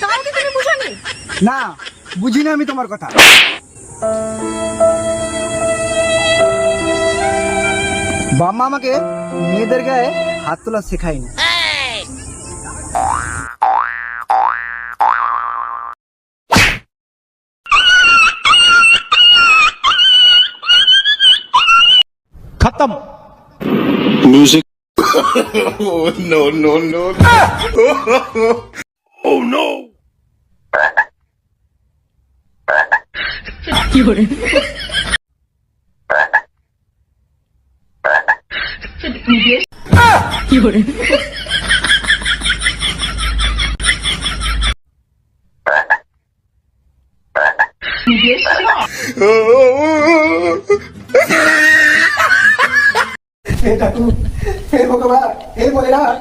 তাহলে তুমি বুঝানি? না বুঝিনি আমি তোমার কথা। বাম্মা আমাকে মেয়েদের গায়ে হাত তোলা শেখায়নি। খতম। Music no no no oh no! হে ঠাকুর হে ভগবান হে ভোলেনাথ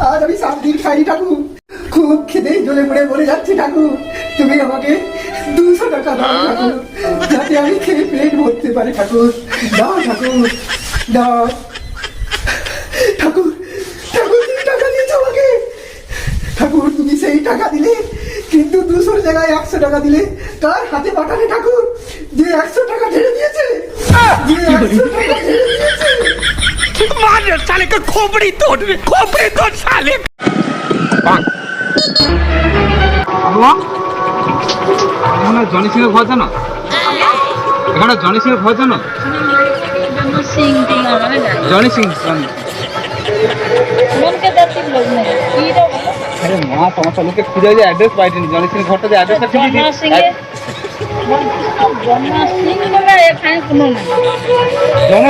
আজ আমি সাত দিন খাইনি ঠাকুর খুব খিদে জ্বলে পড়ে মরে যাচ্ছি ঠাকুর তুমি আমাকে দুশো টাকা দাও ঠাকুর যাতে আমি খেয়ে পেট ভরতে পারি ঠাকুর দাও ঠাকুর দাও ঠাকুর ঠাকুর তুমি টাকা দিয়েছো আমাকে ঠাকুর তুমি সেই টাকা দিলে কিন্তু দুশোর জায়গায় একশো টাকা দিলে কার হাতে পাঠালে ঠাকুর যে একশো টাকা ঢেলে দিয়েছে যে একশো টাকা ঢেলে দিয়েছে मार साले का खोपड़ी तोड़ खोपड़ी तोड़ साले এখানে জনি সিং এর ঘর জানো এখানে জনি সিং এর ঘর জানো জানি সিং আরে মা সমস্যা লোকে খুঁজে যে অ্যাড্রেস পাইনি জনি সিং ঘরটা যে অ্যাড্রেসটা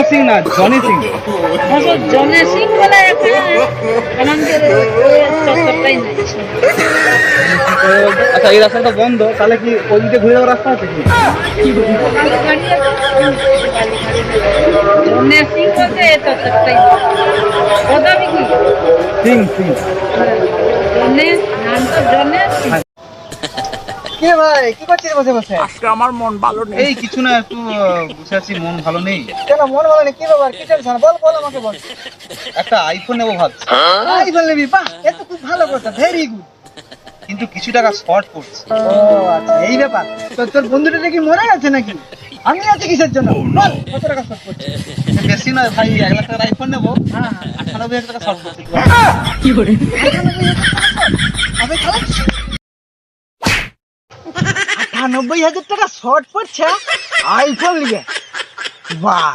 সিং না জনি সিং আচ্ছা এই রাস্তাটা বন্ধ তাহলে কি ওই দিকে ঘুরে যাওয়ার রাস্তা আছে কি? জনে সিং বলতে এই চক্করটাই কি সিং সিং। জনে নাম তো জনে। সিং কে ভাই? কি করছিস বসে বসে? আজকে আমার মন ভালো নেই। এই কিছু না একটু বসে আছি মন ভালো নেই। কেন মন ভালো নেই? কি ব্যাপার? কি টেনশন বল বল আমাকে বল। একটা আইফোন নেব ভাবছি। আই বল নিবি? বাহ এ খুব ভালো কথা ভেরি গুড কিন্তু কিছু টাকা শর্ট পড়ছে ও আচ্ছা এই ব্যাপার। তো তোর বন্ধুটা কি মরে গেছে নাকি? আমি আছি কিসের জন্য? বল কত টাকা শর্ট করছে বেশি নয় ভাই এক লাখ টাকার আইফোন নেব। হ্যাঁ আটানব্বই হাজার টাকা শর্ট পড়ছে আমি আটানব্বই হাজার টাকা শর্ট পড়ছে আইফোন নিয়ে। বাহ।